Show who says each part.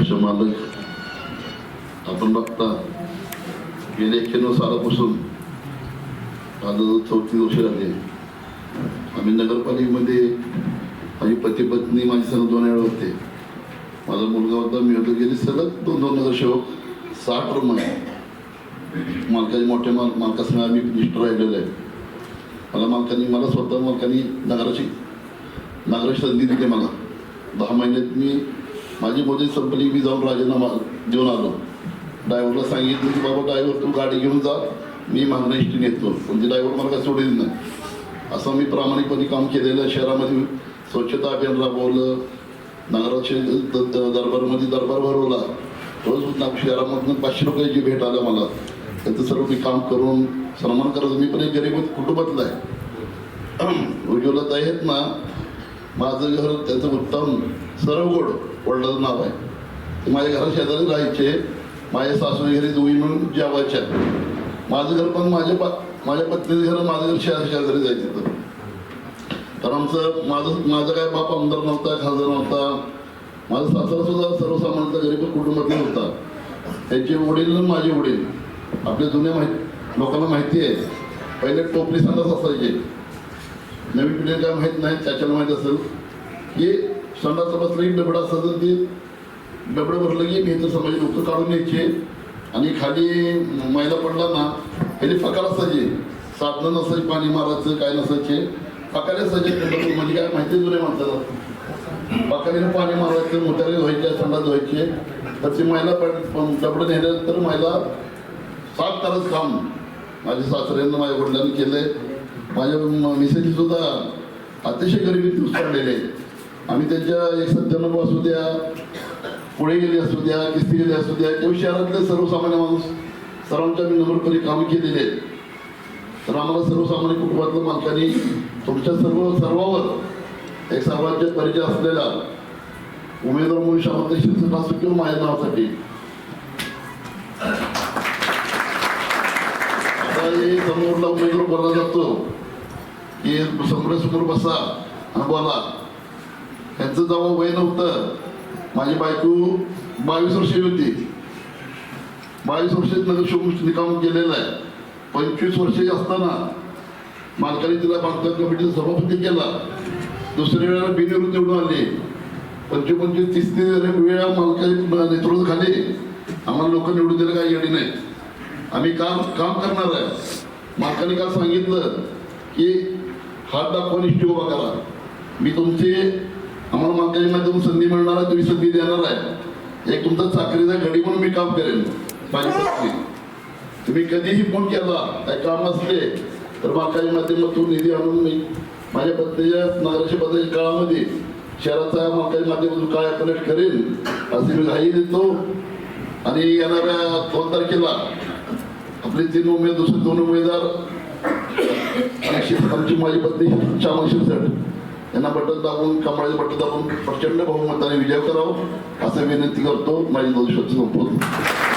Speaker 1: असे मालक आपण बघता गेले एक्क्याण्णव सालापासून आज चौथी वर्ष झाली आम्ही नगरपालिकेमध्ये माझी पती पत्नी माझी सण दोन वेळा होते माझा मुलगा होता मी होतो गेली सलग दोन दोन नगरसेवक साठ रूम आहे मालकाची मोठ्या माल मालकासंग आम्ही निष्ठ राहिलेलो आहे मला मालकाने मला स्वतः मालकाने नगराची नागराची संधी दिली मला दहा महिन्यात मी माझी मोदी संपली मी जाऊन राजीनामा देऊन आलो. ड्रायव्हरला सांगितलं की बाबा ड्रायव्हर तू गाडी घेऊन जा. मी मागणं इष्टी नेतो म्हणजे ड्रायव्हर मला काय सोडेल नाही. असं मी प्रामाणिकपणे काम केलेलं आहे शहरामध्ये स्वच्छता अभियान राबवलं. नगराचे द- द- दरबारमध्ये दरबार भरवला. रोज शहरामधून पाचशे रुपयाची भेट आल्या मला त्याचं सर्व मी काम करून सन्मान करत मी पण एक गरीब कुटुंबातलं आहे. उज्ज्वलता आहेत ना. माझं घर त्याचं उत्तम. सरवगोड वडिलाचं नाव आहे. ते माझ्या घरा शेजारी राहायचे. माझ्या सासू घरी दोघी मिळून जेवायच्या. माझं घर पण माझ्या पा माझ्या पत्नीचं घर माझं घर शेजार शेजारी जायचं तर तर आमचं माझं माझं काय बाप आमदार नव्हता खासदार नव्हता. माझा सासरा सुद्धा सर्वसामान्य गरीब कुटुंबातील होता. त्यांचे वडील आणि माझे वडील. आपल्या जुन्या माहिती लोकांना माहिती आहे. पहिले टोपली संडास असायचे. नवीन पिढीला काय माहीत नाही त्याच्याला माहीत असेल. की संडाचं बसलं की डबडा असायचं ते डबडं भरलं की मी समाज लोक काढून यायचे आणि खाली मैला पडला ना त्याची फकार असायचे साधनं नसायचे पाणी मारायचं काय नसायचे. फकारे असायचे डबडं म्हणजे काय माहिती जुने माणसाला. फकारीने पाणी मारायचं मुतारे धुवायचे संडास धुवायचे. तर ती मैला पड डबडं नेल्यानंतर मैला सात तारच काम माझ्या सासऱ्यांना माझ्या वडिलांनी केलंय. माझ्या म- सुद्धा अतिशय गरिबीत दिवस पडलेले आहेत आम्ही त्यांच्या एक सत्त्याण्णव असू द्या पुढे गेले असू द्या किस्ती गेले असू द्या किंवा शहरातले सर्वसामान्य माणूस सर्वांच्या मी नम्रपणे कामं केलेली आहेत. तर आम्हाला सर्वसामान्य कुटुंबातल्या मालकांनी तुमच्या सर्व सर्वावर एक सर्वांच्या परिचय असलेला उमेदवार म्हणून शामत शिरसेट असू किंवा माझ्या नावासाठी. आता हे समोरला उमेदवार बोलला जातो की समोरासमोर बसा आणि बोला. यांचं जेव्हा वय नव्हतं. माझी बायको बावीस वर्षे होती. बावीस वर्षात नगर शोकृष्ण काम केलेलं आहे. पंचवीस वर्षे असताना मालकाने तिला बांधकाम कमिटीचा सभापती केला. दुसऱ्या वेळेला बिनविरोध निवडून आले. पंचवीस पंचवीस तीस तीस वेळा मालकाने नेतृत्व खाली. आम्हाला लोक निवडून दिलं काही येणे नाही. आम्ही काम काम करणार आहे. मालकाने काल सांगितलं की हात दाखवा निष्ठी उभा करा. मी तुमचे आम्हाला मालकाच्या माध्यमातून संधी मिळणार आहे तुम्ही संधी देणार आहे. एक तुमचा चाकरीचा घडी म्हणून मी काम करेन माझी तुम्ही कधीही फोन केला काय काम असले तर मालकाच्या माध्यमातून निधी आणून मी माझ्या पत्नीच्या नागराच्या पदाच्या काळामध्ये शहराचा मालकाच्या माध्यमातून काय कलेक्ट करेन असे मी घाई देतो. आणि येणाऱ्या दोन तारखेला आपले तीन उमेदवार दुसरे दोन उमेदवार आणि आमची माझी पत्नी श्यामा शिरसट. यांना बटन दाबून कमळाचे बटन दाबून प्रचंड बहुमताने विजय करावं असं विनंती करतो माझी दोन शब्द संपवतो